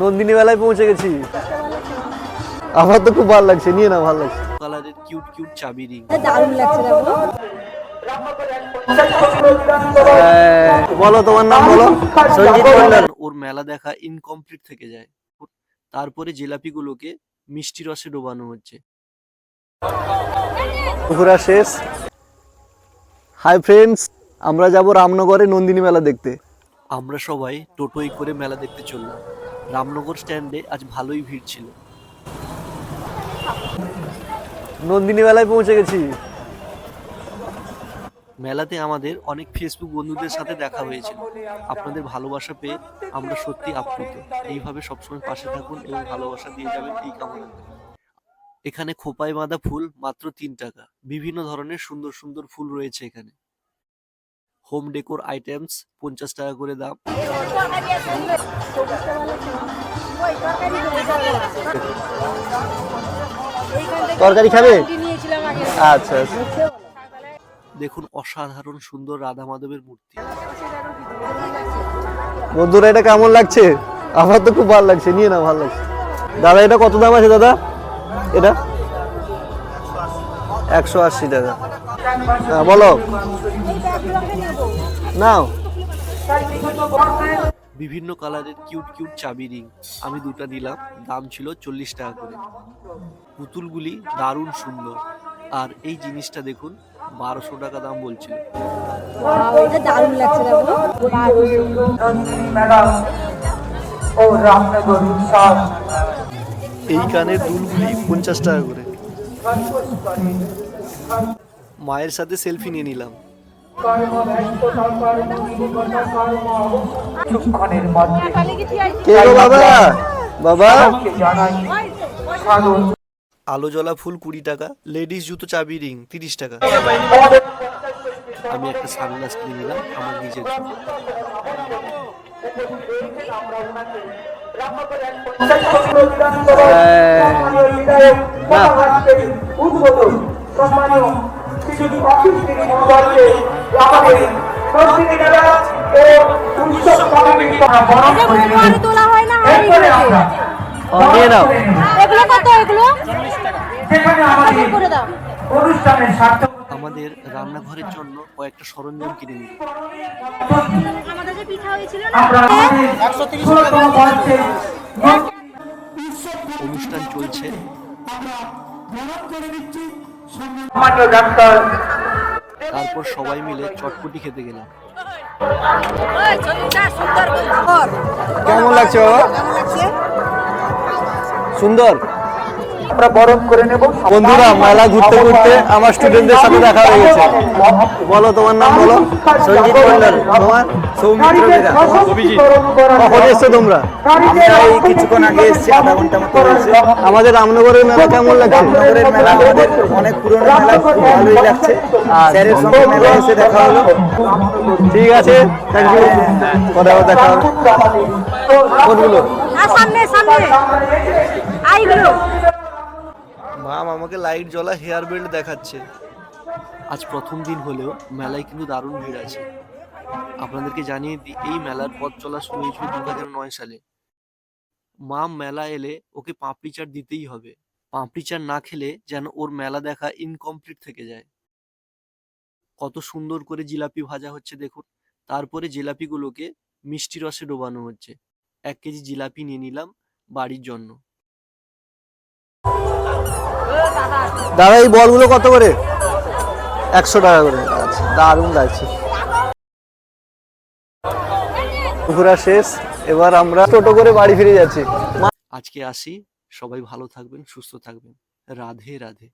নন্দিনী মেলায় পৌঁছে গেছি। আমার তো খুব ভালো লাগছে নিয়ে না ভালো লাগছে। কালারের কিউট কিউট চাবি রিং দারুণ লাগছে হ্যাঁ, বলো তোমার নাম বলো। সঞ্জিত মন্ডল ওর মেলা দেখা ইনকমপ্লিট থেকে যায়। তারপরে জিলাপিগুলোকে মিষ্টি রসে ডোবানো হচ্ছে। ঘোরা শেষ। হাই ফ্রেন্ডস আমরা যাব রামনগরে নন্দিনী মেলা দেখতে। আমরা সবাই টোটোই করে মেলা দেখতে চললাম। রামনগর স্ট্যান্ডে আজ ভালোই ভিড় ছিল। নন্দিনী মেলায় পৌঁছে গেছি। মেলাতে আমাদের অনেক ফেসবুক বন্ধুদের সাথে দেখা হয়েছিল। আপনাদের ভালোবাসা পেয়ে আমরা সত্যি আপ্লুত। এইভাবে সবসময় পাশে থাকুন এবং ভালোবাসা দিয়ে যাবেন এই কামনা এখানে খোপায় বাঁধা ফুল মাত্র তিন টাকা। বিভিন্ন ধরনের সুন্দর সুন্দর ফুল রয়েছে এখানে। হোম ডেকোর আইটেমস পঞ্চাশ টাকা করে দাম। তরকারি খাবে? আচ্ছা আচ্ছা। দেখুন অসাধারণ সুন্দর রাধা মাধবের মূর্তি। বন্ধুরা এটা কেমন লাগছে? আমার তো খুব ভালো লাগছে। নিয়ে না ভালো লাগছে। দাদা এটা কত দাম আছে দাদা? এটা? একশো আশি টাকা। হ্যাঁ বলো। নাও। বিভিন্ন কালারের কিউট কিউট চাবি রিং। আমি দুটো নিলাম দাম ছিল চল্লিশ টাকা করে। পুতুলগুলি দারুণ সুন্দর। আর এই জিনিসটা দেখুন, বারোশো টাকা দাম বলছিল। এই কানের দুলগুলি পঞ্চাশ টাকা করে। মায়ের সাথে সেলফি নিয়ে নিলাম। কিছুক্ষণের মধ্যে কে গো বাবা? বাবা? সবাইকে জানাই স্বাগত। আলো জ্বলা ফুল কুড়ি টাকা লেডিস জুতো চাবি রিং তিরিশ টাকা। আমি একটা সানগ্লাস কিনে নিলাম আমার নিজের জন্য। উদ্বোধন সম্মানীয় শ্রী অফিস আমাদের তোলা হয় না এগুলো কত এগুলো? রান্নাঘরের জন্য কয়েকটা সরঞ্জাম কিনে নিলাম আমাদের যে আমরা আমাদের ষোলতম মঞ্চে অনুষ্ঠান চলছে। সম্মান্য ডাক্তার তারপর সবাই মিলে চটপটি খেতে গেলাম। কেমন লাগছে বাবা? সুন্দর? আমরা বরণ করে নেব। বন্ধুরা মেলা ঘুরতে ঘুরতে আমার স্টুডেন্টদের সাথে দেখা হয়ে গেছে। বলো তোমার নাম বলো? সঞ্জিত মন্ডল তোমার সৌমিত্র কখন এসছো তোমরা? এই কিছুক্ষণ আগে এসেছি আধা ঘণ্টা মতো হয়েছে আমাদের রামনগরের মেলা কেমন লাগছে? রামনগরের মেলা আমাদের অনেক পুরনো মেলা খুব ভালোই লাগছে। স্যারের সঙ্গে মেলা এসে দেখা হলো। ঠিক আছে থ্যাংক ইউ আবার দেখা হবে কোনগুলো সামনে সামনে। আইগুলো। মাম আমাকে লাইট জ্বলা হেয়ার বেল্ট দেখাচ্ছে। আজ প্রথম দিন হলেও মেলায় কিন্তু দারুণ ভিড় আছে। আপনাদেরকে জানিয়ে দিই, এই মেলার পথ চলা শুরু হয়েছিল দু হাজার নয় সালে। মা মেলা এলে ওকে পাপড়ি চাট দিতেই হবে। পাপড়ি চাট না খেলে যেন ওর মেলা দেখা ইনকমপ্লিট থেকে যায়। কত সুন্দর করে জিলাপি ভাজা হচ্ছে দেখুন। তারপরে জিলাপিগুলোকে মিষ্টি রসে ডোবানো হচ্ছে। এক কেজি জিলাপি নিয়ে নিলাম বাড়ির জন্য। দাদা, এই বলগুলো কত করে? একশো টাকা করে। আচ্ছা দারুণ লাগছে। ঘোরা শেষ। এবার আমরা টোটো করে বাড়ি ফিরে যাচ্ছি। আজকে আসি। সবাই ভালো থাকবেন, সুস্থ থাকবেন। রাধে রাধে।